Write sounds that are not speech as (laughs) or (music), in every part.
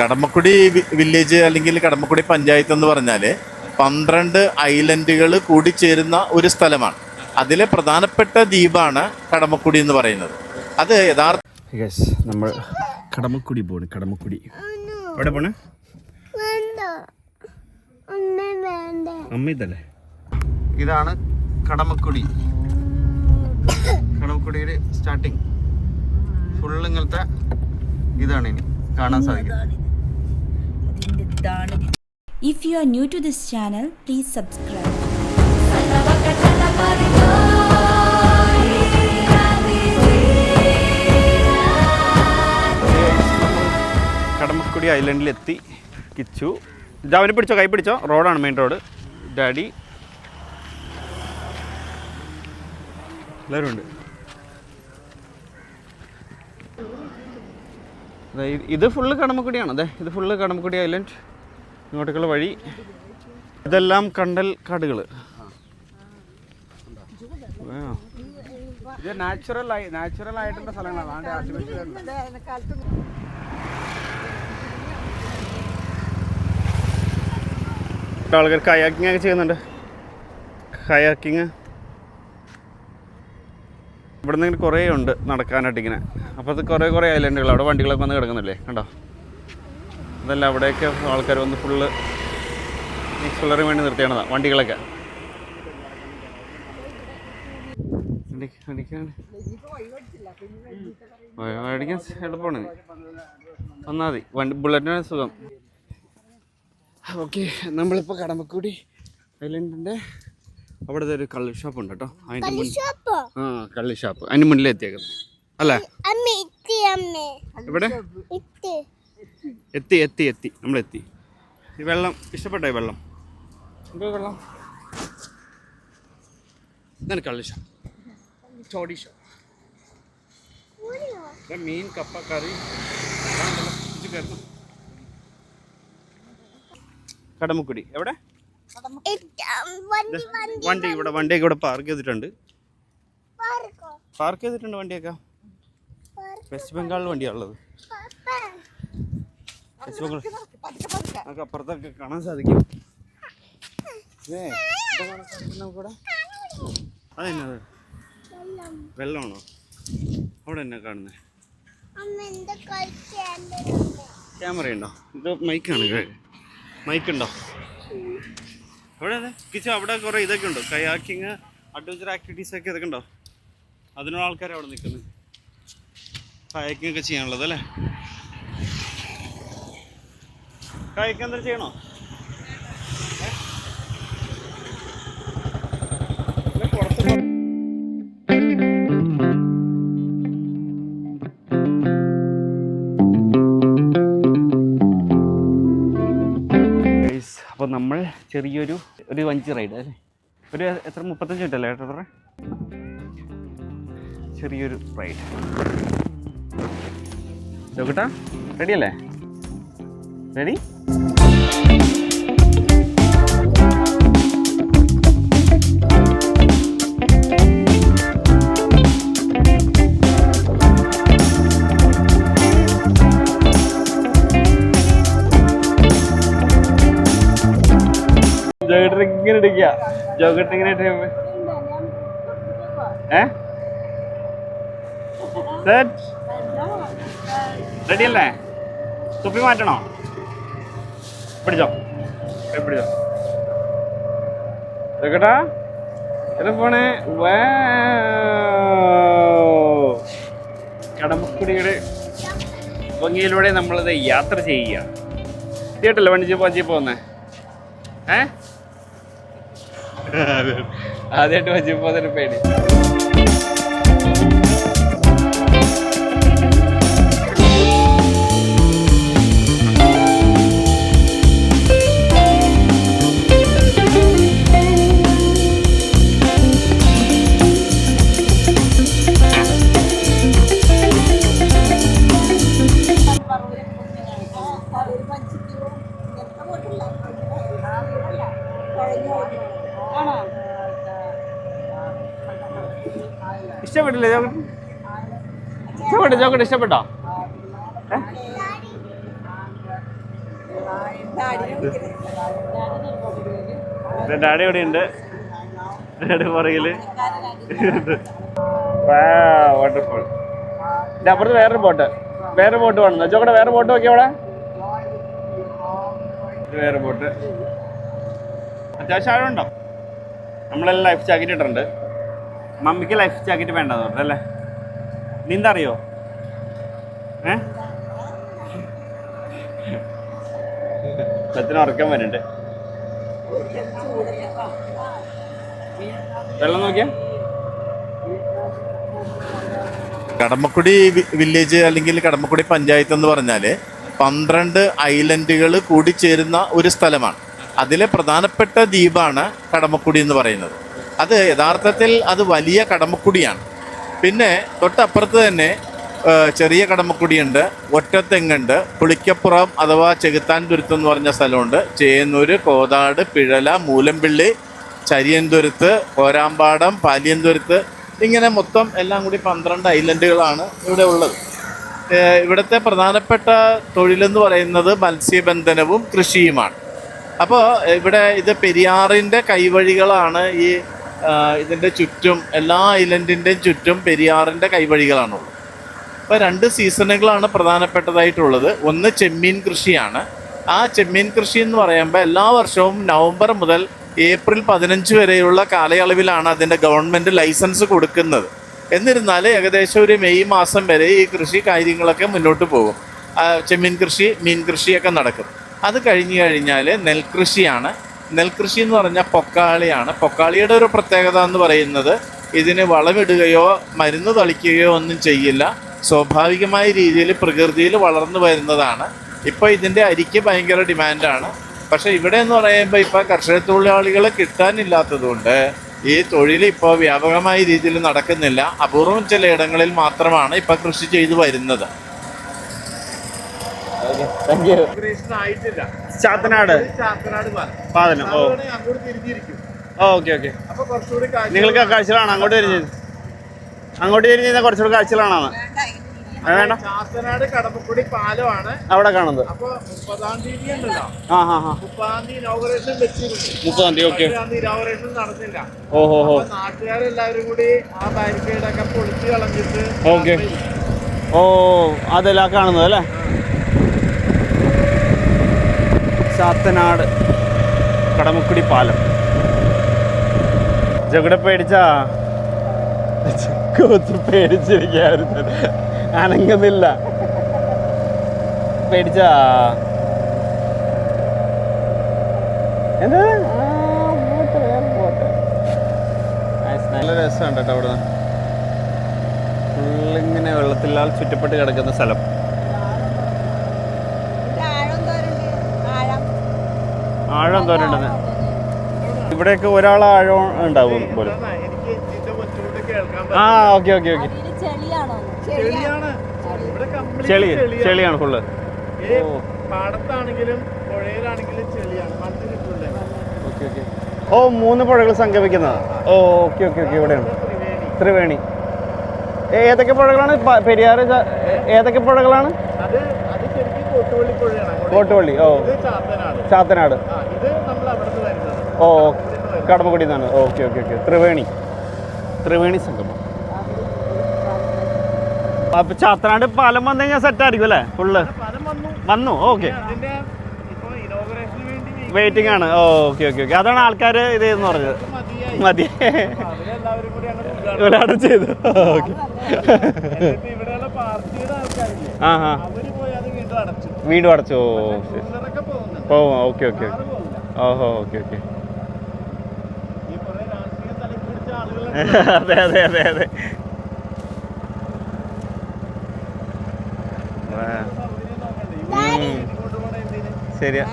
Kadamakudy village അല്ലെങ്കിൽ കടമക്കുടി പഞ്ചായത്ത് എന്ന് പറഞ്ഞാൽ പന്ത്രണ്ട് ഐലൻഡുകൾ കൂടിച്ചേരുന്ന ഒരു സ്ഥലമാണ്. അതിലെ പ്രധാനപ്പെട്ട ദ്വീപാണ് കടമക്കുടി എന്ന് പറയുന്നത്. അത് യഥാർത്ഥ നമ്മൾ കടമക്കുടി പോണ് കടമക്കുടി. എവിടെ പോണ്? വേണ്ട അമ്മ ഇതല്ലേ ഇതാണ് കടമക്കുടി. കടമക്കുടിയുടെ സ്റ്റാർട്ടിങ് ഫുള്ള് ഇങ്ങനത്തെ ഇതാണ് ഇനി കാണാൻ സാധിക്കും if you are new to this channel please subscribe Kadamakkudy ഐലൻഡിലെത്തി. Kichu. ജാവിനെ പിടിച്ചോ? കൈ പിടിച്ചോ? റോഡാണ് മെയിൻ റോഡ് ഡാഡി. എല്ലാവരും ഉണ്ട്. ഇത് ഫുള്ള് കടമക്കുടിയാണ്? അതെ ഇത് ഫുള്ള് കടമക്കുടി ഐലൻഡ്. ഇങ്ങോട്ടേക്കുള്ള വഴി. ഇതെല്ലാം കണ്ടൽ കാടുകൾ. ഇത് നാച്ചുറൽ ആയി നാച്ചുറൽ ആയിട്ടുള്ള സ്ഥലങ്ങളാണ് ആൾക്കാർ കയാക്കിംഗ് ഒക്കെ ചെയ്യുന്നുണ്ട്. കയാക്കിങ്. ഇവിടെ നിന്ന് ഇങ്ങനെ കുറേ ഉണ്ട് നടക്കാനായിട്ട് ഇങ്ങനെ. അപ്പോൾ അത് കുറേ കുറേ ഐലൻഡുകൾ അവിടെ വണ്ടികളൊക്കെ വന്ന് കിടക്കുന്നില്ലേ? കണ്ടോ? അതല്ല അവിടെയൊക്കെ ആൾക്കാർ വന്ന് ഫുള്ള് എക്സ്പ്ലോറിന് വേണ്ടി നിർത്തിയാണതാ വണ്ടികളൊക്കെ. അടിക്കാൻ എളുപ്പമാണ്. വന്നാൽ മതി. വണ്ടി ബുള്ളറ്റിനാണ് സുഖം. ഓക്കെ നമ്മളിപ്പോൾ കടമ്പക്കൂടി ഐലൻഡിന്റെ അവിടെ ഒരു കള്ളി ഷോപ്പ് ഉണ്ട് കേട്ടോ. അതിന്റെ മുന്നിൽ ആ കള്ളി ഷോപ്പ് അതിന് മുന്നിലെത്തിയേക്കുന്നത് അല്ലേ? ഇവിടെ എത്തി എത്തി എത്തി. നമ്മളെത്തി. ഈ വെള്ളം ഇഷ്ടപ്പെട്ടോ ഈ വെള്ളം? എന്തോ വെള്ളം? ഇതാണ് കള്ളിഷോ ഷോപ്പ് ചോടി ഷോപ്പ് ഇവിടെ മീൻ കപ്പ കറി. കടമുക്കുടി. എവിടെ? വണ്ടി വണ്ടി വണ്ടി ഇവിടെ വണ്ടിയൊക്കെ ഇവിടെ പാർക്ക് ചെയ്തിട്ടുണ്ട്. പാർക്കോ? പാർക്ക് ചെയ്തിട്ടുണ്ട് വണ്ടിയൊക്കെ. വെസ്റ്റ് ബംഗാളിൽ വണ്ടിയാണുള്ളത്. നമുക്ക് അപ്പുറത്തൊക്കെ കാണാൻ സാധിക്കും. നമുക്കിവിടെ അതെന്നത്? വെള്ളം വെള്ളമാണോ? അവിടെ എന്നാ കാണുന്നത് ക്യാമറ ഉണ്ടോ ഇത് മൈക്കാണ് മൈക്കുണ്ടോ? അവിടെ അതെ? കിച്ച അവിടെ കുറേ ഇതൊക്കെ ഉണ്ടോ. കയാക്കിങ് അഡ്വഞ്ചർ ആക്ടിവിറ്റീസ് ഒക്കെ ഇതൊക്കെ ഉണ്ടോ? അതിനുള്ള ആൾക്കാർ അവിടെ നിൽക്കുന്നത് കയാക്കിങ് ഒക്കെ ചെയ്യാനുള്ളത് അല്ലേ? കയാക്കിംഗ് എന്താ ചെയ്യണോ? അപ്പോൾ നമ്മൾ ചെറിയൊരു ഒരു വഞ്ചി റൈഡ് അല്ലേ? ഒരു എത്ര മുപ്പത്തഞ്ച് മിനിറ്റ് അല്ലേ ഏട്ടാ ചെറിയൊരു റൈഡ് നോക്കട്ടാ റെഡിയല്ലേ റെഡി ജോഗട്ട് ഇങ്ങനെ ഇടിക്കുക ജോക്കറ്റ് ഇങ്ങനെ ഏ? റെഡി അല്ലേ തുപ്പി മാറ്റണോ? പിടിച്ചോ. പിടിച്ചോ. പോണേ വേ കടമക്കുടിയുടെ ഭംഗിയിലൂടെ നമ്മളത് യാത്ര ചെയ്യുക കേട്ടല്ലോ വണ്ടി വഞ്ചി പോകുന്നേ? ഏ? (laughs) ആദ്യമായിട്ട് വഞ്ചി പോകുന്നൊരു പേടി. ഇഷ്ടപ്പെട്ടില്ലേ? ചോക്കട്ട് ചോക്കട്ട് ചോക്കട്ട് ഇഷ്ടപ്പെട്ടോ? ഡാഡി ഇവിടെ ഉണ്ട് ഡാഡി പുറകിൽ. വാട്ടർഫോൾ അപ്പുറത്ത് വേറൊരു ബോട്ട്. വേറെ ബോട്ട് വേണം? ചോക്കട്ടെ വേറെ ബോട്ട് നോക്കിയ അവിടെ? വേറെ ബോട്ട്. അത്യാവശ്യം ആഴമുണ്ടോ? നമ്മളെല്ലാം ലൈഫ് ജാക്കറ്റ് ഇട്ടിട്ടുണ്ട്. മമ്മിക്ക് ലൈഫ് ജാക്കറ്റ് പറഞ്ഞു അല്ലേ? നീന്തറിയോ? ഏ? ബത്തിന് ഉറക്കം വരുന്നുണ്ട്. വെള്ളം നോക്കിയ? കടമക്കുടി വില്ലേജ് അല്ലെങ്കിൽ കടമക്കുടി പഞ്ചായത്ത് എന്ന് പറഞ്ഞാൽ പന്ത്രണ്ട് ഐലൻഡുകൾ കൂടിച്ചേരുന്ന ഒരു സ്ഥലമാണ്. അതിലെ പ്രധാനപ്പെട്ട ദ്വീപാണ് കടമക്കുടി എന്ന് പറയുന്നത്. അത് യഥാർത്ഥത്തിൽ അത് വലിയ കടമക്കുടിയാണ്. പിന്നെ തൊട്ടപ്പുറത്ത് തന്നെ ചെറിയ കടമക്കുടിയുണ്ട് ഒറ്റത്തെങ്ങുണ്ട് പുളിക്കപ്പുറം അഥവാ ചെകുത്താൻ തുരുത്ത് എന്ന് പറഞ്ഞ സ്ഥലമുണ്ട്. ചേന്നൂർ കോതാട് പിഴല മൂലമ്പിള്ളി ചരിയന്തുരുത്ത് കോരാമ്പാടം പാലിയന്തുരുത്ത് ഇങ്ങനെ മൊത്തം എല്ലാം കൂടി പന്ത്രണ്ട് ഐലൻഡുകളാണ് ഇവിടെ ഉള്ളത്. ഇവിടുത്തെ പ്രധാനപ്പെട്ട തൊഴിലെന്ന് പറയുന്നത് മത്സ്യബന്ധനവും കൃഷിയുമാണ്. അപ്പോൾ ഇവിടെ ഇത് പെരിയാറിന്റെ കൈവഴികളാണ് ഈ ഇതിന്റെ ചുറ്റും എല്ലാ ഐലൻഡിന്റെയും ചുറ്റും പെരിയാറിന്റെ കൈവഴികളാണുള്ളത്. അപ്പോൾ രണ്ട് സീസണുകളാണ് പ്രധാനപ്പെട്ടതായിട്ടുള്ളത്. ഒന്ന് ചെമ്മീൻ കൃഷിയാണ്. ആ ചെമ്മീൻ കൃഷി എന്ന് പറയുമ്പോൾ എല്ലാ വർഷവും നവംബർ മുതൽ ഏപ്രിൽ പതിനഞ്ച് വരെയുള്ള കാലയളവിലാണ് അതിന്റെ ഗവൺമെന്റ് ലൈസൻസ് കൊടുക്കുന്നത്. എന്നിരുന്നാൽ ഏകദേശം ഒരു മെയ് മാസം വരെ ഈ കൃഷി കാര്യങ്ങളൊക്കെ മുന്നോട്ട് പോകും. ചെമ്മീൻ കൃഷി മീൻ കൃഷിയൊക്കെ നടക്കും. അത് കഴിഞ്ഞ് കഴിഞ്ഞാൽ നെൽകൃഷിയാണ്. നെൽകൃഷി എന്ന് പറഞ്ഞാൽ പൊക്കാളിയാണ്. പൊക്കാളിയുടെ ഒരു പ്രത്യേകത എന്ന് പറയുന്നത് ഇതിന് വളമിടുകയോ മരുന്ന് തളിക്കുകയോ ഒന്നും ചെയ്യില്ല. സ്വാഭാവികമായ രീതിയിൽ പ്രകൃതിയിൽ വളർന്നു വരുന്നതാണ്. ഇപ്പോൾ ഇതിന്റെ അരിക്ക് ഭയങ്കര ഡിമാൻഡാണ്. പക്ഷേ ഇവിടെ എന്ന് പറയുമ്പോൾ ഇപ്പോൾ കർഷക തൊഴിലാളികളെ കിട്ടാനില്ലാത്തതുകൊണ്ട് ഈ തൊഴിൽ ഇപ്പോൾ വ്യാപകമായ രീതിയിൽ നടക്കുന്നില്ല. അപൂർവം ചിലയിടങ്ങളിൽ മാത്രമാണ് ഇപ്പോൾ കൃഷി ചെയ്തു വരുന്നത്. താങ്ക് യു ആയിട്ടില്ല ചാത്തനാട്. ചാത്തനാട് പാലം. പാതനം ഓ. Okay okay. നിങ്ങൾക്ക് കാഴ്ചകളാണ്? അങ്ങോട്ട് തിരിഞ്ഞു അങ്ങോട്ട് തിരിഞ്ഞ് കഴിഞ്ഞാൽ കുറച്ചുകൂടി കാഴ്ചകളാണ് വേണ്ട ചാത്തനാട് കടമ്പക്കുടി പാലമാണ്. അവിടെ കാണുന്നത്. അപ്പൊ മുപ്പതാം തീയതി ഉണ്ടല്ലോ. ആ ഹാ ഹാ മുപ്പതാം തീയതി ഇനോഗ്രേഷൻ വെച്ചിരുന്നു. മുപ്പതാം തീയതി ഓക്കെ. ഇനോഗ്രേഷൻ നടന്നില്ല. ഓ ഹോ ഹോ. നാട്ടുകാരെല്ലാവരും കൂടി ആ ബാരിക്കേഡൊക്കെ പൊളിച്ച് കളഞ്ഞിട്ട് ഓക്കെ. ഓ അതെല്ലാം കാണുന്നത് അല്ലേ? ചാത്തനാട് കടമുക്കുടി പാലം. ജഗടെ പേടിച്ചാ? കൊച്ചു പേടിച്ചിരിക്കായിരുന്നു അനങ്ങുന്നില്ല. പേടിച്ചാ? എന്താ? നല്ല രസമുണ്ട് കേട്ടോ അവിടെ ഫുള്ളിങ്ങനെ വെള്ളത്തിലാൽ ചുറ്റപ്പെട്ട് കിടക്കുന്ന സ്ഥലം. ആഴം തോരണ്ടെന്ന് ഇവിടെയൊക്കെ ഒരാൾ ആഴം ഉണ്ടാവും പോലും. ആ ഓക്കെ ഓക്കെ ഓക്കെ. ചെളിയാണ്? ഇവിടെ complete ചെളി ചെളിയാണ്. ഫുള്ള് ഈ പാടത്താണെങ്കിലും പുഴയിലാണെങ്കിലും ചെളിയാണ്. Okay okay. ഓ മൂന്ന് പുഴകൾ സംഗമിക്കുന്നത് ഓ ഓക്കെ ഓക്കെ ഓക്കെ ഇവിടെയാണ്. ത്രിവേണി. ഏതൊക്കെ പുഴകളാണ്? പെരിയാറ് ഏതൊക്കെ പുഴകളാണ്? അത് അത് ശരിക്കും കോട്ടുവള്ളി പുഴയാണ്. കോട്ടുപള്ളി ഓ. ചാത്തനാട്. ഓ കടമക്കുടി നിന്നാണ് okay okay okay. Triveni. Triveni സംഗമം. അപ്പൊ ചാത്തനാട് പാലം വന്നു കഴിഞ്ഞാൽ സെറ്റ് ആയിരിക്കും അല്ലേ? ഫുള്ള് വന്നു. ഓക്കെ. വെയിറ്റിംഗ് ആണ്. ഓ ഓക്കെ ഓക്കെ ഓക്കെ. അതാണ് ആൾക്കാർ ഇത് എന്ന് പറഞ്ഞത്. മതി. (laughs) ഉദ്ഘാടനം ചെയ്തു. ഓക്കെ. ആ ആ വീണ്ടും അടച്ചു. ഓ ഓ ഓക്കെ ഓക്കെ. ഓഹോ ഓക്കെ ഓക്കെ. (laughs) അതെ അതെ അതെ അതെ. ശരിയാ.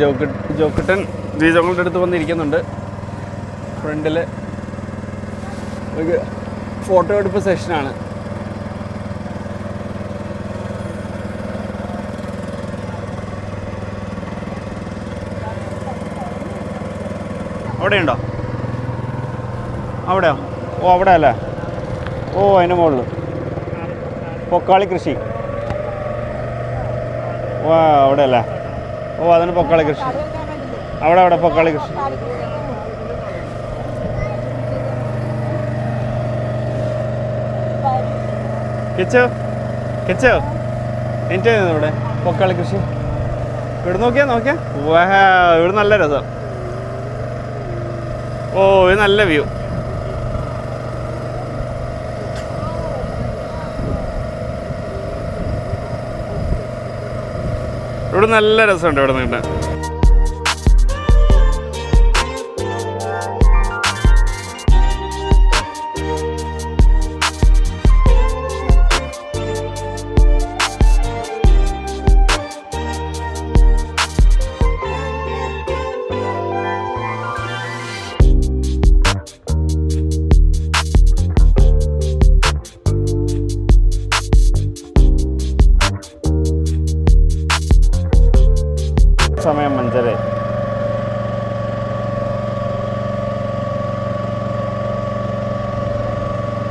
ജോക്ക് ജോക്കിട്ടൻ ബീജങ്ങളുടെ അടുത്ത് വന്നിരിക്കുന്നുണ്ട്. ഫ്രണ്ടിൽ ഫോട്ടോ എടുപ്പ് സെഷനാണ്. അവിടെയുണ്ടോ? അവിടെയോ? ഓ അവിടെ അല്ലേ ഓ അതിന്റെ മുകളിൽ പൊക്കാളി കൃഷി. ഓ അവിടെ അല്ലേ ഓ അതാണ് പൊക്കാളി കൃഷി. അവിടെ അവിടെ പൊക്കാളി കൃഷി. കിച്ചോ? കിച്ചോ? എന്റെ ഇവിടെ? പൊക്കാളി കൃഷി. ഇവിടെ നോക്കിയാ നോക്കിയാ. ഇവിടെ നല്ല രസം. ഓ ഇത് നല്ല വ്യൂ. ഇവിടെ നല്ല രസമുണ്ട് ഇവിടെ നിന്ന്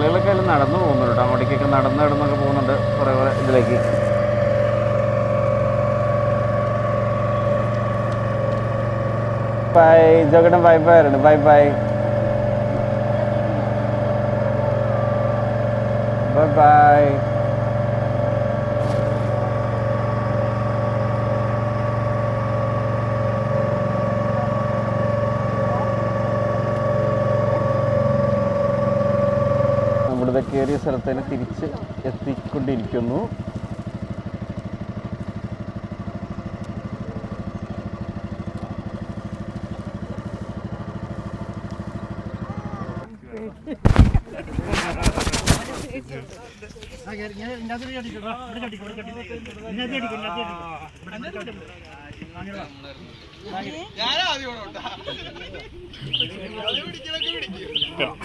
ആളുകളൊക്കെ അതിൽ നടന്നു പോകുന്നുണ്ട് അങ്ങോട്ടേക്കൊക്കെ നടന്ന് നടന്നൊക്കെ പോകുന്നുണ്ട് കുറേ കുറേ ഇതിലേക്ക്. Bye ജോക്കട്ടൻ bye bye bye bye bye നമ്മളിത് കയറിയ സ്ഥലത്ത് തന്നെ തിരിച്ച് എത്തിക്കൊണ്ടിരിക്കുന്നു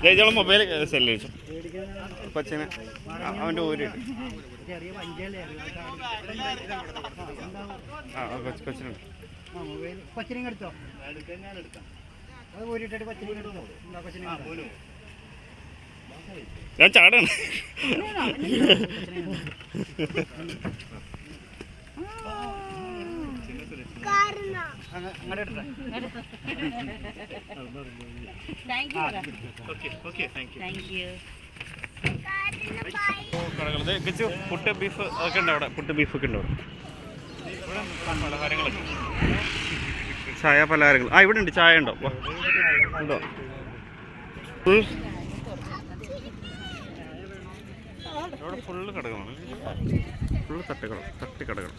ജയിച്ചോളം മൊബൈൽ സെല്ല് വെച്ചു. കൊച്ചിനെ അവന്റെ ഊര് ആ കൊച്ചിനുണ്ട് കൊച്ചിനെ. എടുത്തോ അത് ഊരിട്ടിട്ട് കൊച്ചിനെ എടുത്തോ കൊച്ചിനെ ഞാൻ ചാടാണ് കാരണം അങ്ങോട്ട് താങ്ക് കടകളത് കിച്ചു പുട്ട് ബീഫ് ഒക്കെ ഉണ്ട് അവിടെ. പുട്ട് ബീഫ് ഒക്കെ ഉണ്ട് അവിടെ. പലഹാരങ്ങളൊക്കെ ചായ പലഹാരങ്ങൾ. ആ ഇവിടെ ഉണ്ട്. ചായ ഉണ്ടോ. ഉണ്ടോ? ഇവിടെ ഫുള്ള് കടകളാണ്. ഫുള്ള് തട്ടുകൾ തട്ടിക്കടകൾ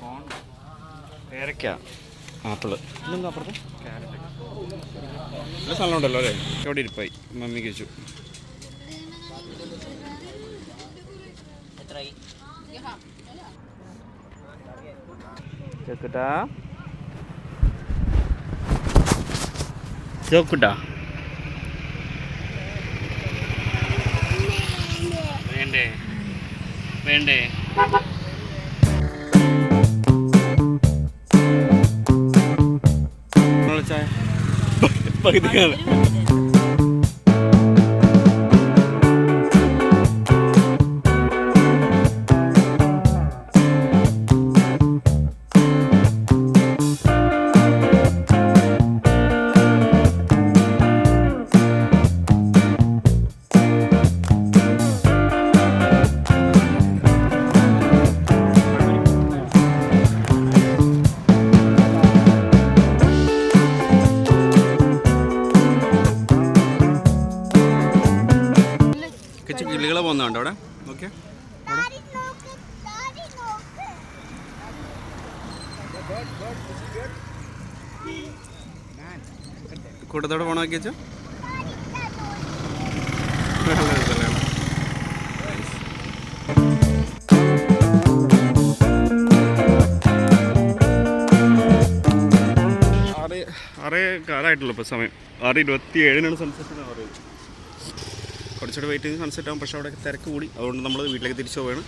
കോൺ പേരയ്ക്ക ആപ്പിൾ. ഇതെന്താ അപ്പുറത്ത്? ക്യാരറ്റ് നല്ല സ്ഥലം ഉണ്ടല്ലോ അല്ലേ? എവിടെ ഇരിപ്പായി. മമ്മി കഴിച്ചു. ചോക്കുട്ടാ ചോക്കുട്ടാ വേണ്ടേ? വേണ്ടേ? പകുതിക്കാണ് കിച്ചു പോകുന്നുണ്ട് അവിടെ? ഓക്കെ കൂട്ടത്തോടെ പോണോ വെച്ചു? ആറ് ആറേ കാലമായിട്ടുള്ളൂ ഇപ്പോൾ സമയം. ആറ് ഇരുപത്തി ഏഴിനാണ് സംസാരിക്കുന്നത് ആറ് കുറച്ചുകൂടെ വെയിറ്റ് ചെയ്ത് സൺസെറ്റ് ആകും പക്ഷേ അവിടെ തിരക്ക് കൂടി. അതുകൊണ്ട് നമ്മൾ വീട്ടിലേക്ക് തിരിച്ചു പോവുകയാണ്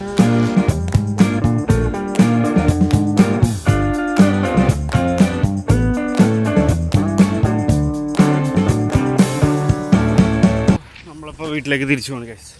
നമ്മളിപ്പോൾ വീട്ടിലേക്ക് തിരിച്ചു പോകണം ഗൈസ്